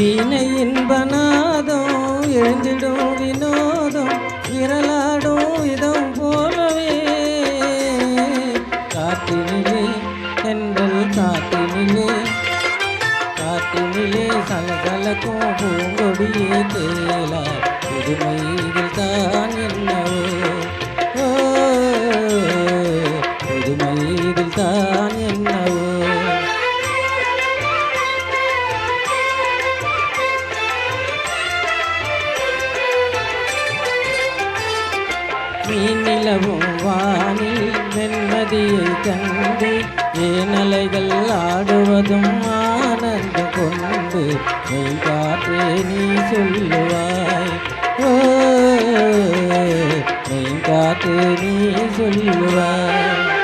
வீணை இன்பநாதம் எழுந்திடும் வினோதம் விரலாடும் இதம் போலவே. காத்தினிலே தென்றல் காத்தினிலே காத்தினிலே சலசலக்கும் பூங்கொடியே தேலா புதுமை நிலவும் வானில் வெண்மதியை கண்டு ஏனலைகள் ஆடுவதும் ஆனந்த கொண்டு மெய் காற்றே நீ சொல்லுவாய். ஓ மெய் காற்றே நீ சொல்லுவாய்.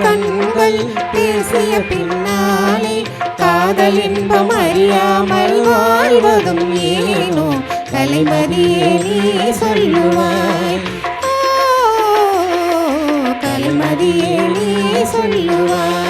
கண்கள் பேசிய பின்னாலே காதல் இன்பம் அறியாமல் வாழ்வதும் ஏனோ? கலைமதியே நீ சொல்லுவாய். கலைமதியே நீ சொல்லுவாய்.